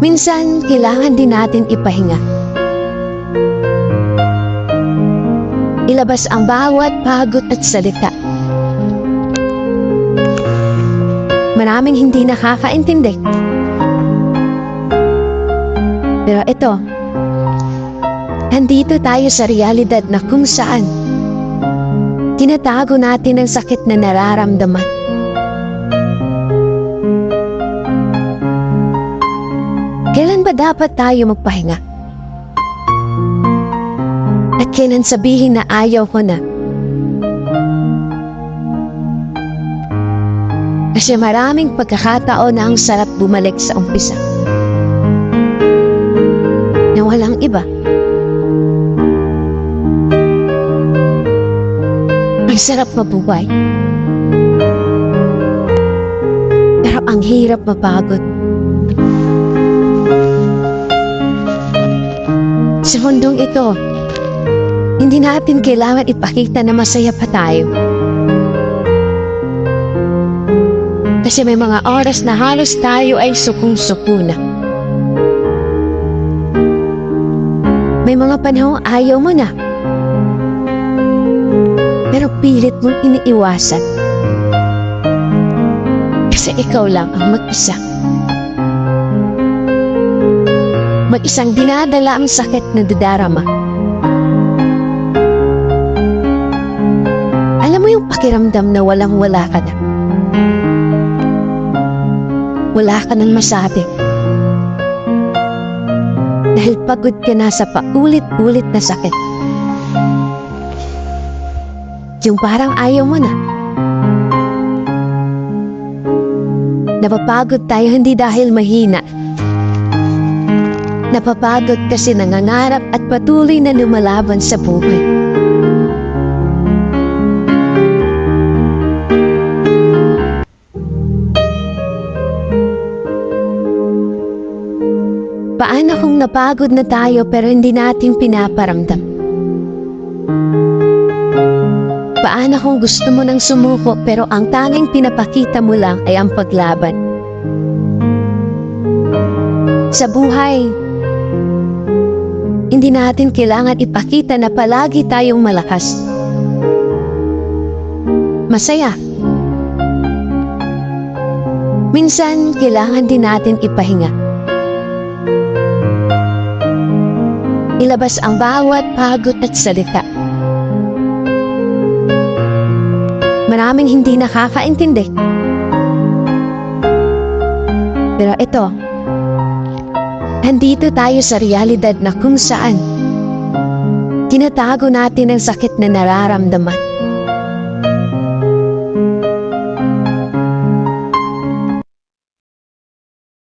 Minsan, kailangan din natin ipahinga. Ilabas ang bawat pagod at salita. Maraming hindi nakakaintindi. Pero ito, Nandito tayo sa realidad na kung saan tinatago natin ang sakit na nararamdaman. Kailan ba dapat tayo magpahinga? At kailan sabihin na ayaw ko na? Kasi maraming pagkakataon na ang sarap bumalik sa umpisa. Na walang iba. Ang sarap mabuhay. Pero ang hirap mapagod. Sa ito, hindi natin kailangan ipakita na masaya pa tayo. Kasi may mga oras na halos tayo ay sukong-suko na. May mga panahong ayaw mo na. Pero pilit mong iniiwasan. Kasi ikaw lang ang mag-isa. Mag-isang dinadala ang sakit na dadarama. Alam mo yung pakiramdam na walang-wala ka na. Wala ka nang masabi. Dahil pagod ka na sa paulit-ulit na sakit. Yung parang ayaw mo na. Napapagod tayo hindi dahil mahina. Napapagod kasi nangangarap at patuloy na lumalaban sa buhay. Paano kung napagod na tayo pero hindi natin pinaparamdam? Paano kung gusto mo nang sumuko pero ang tanging pinapakita mo lang ay ang paglaban? Sa buhay, hindi natin kailangan ipakita na palagi tayong malakas. Masaya. Minsan, kailangan din natin ipahinga. Ilabas ang bawat pagod at salita. Maraming hindi nakakaintindi. Pero ito, Nandito tayo sa realidad na kung saan tinatago natin ang sakit na nararamdaman.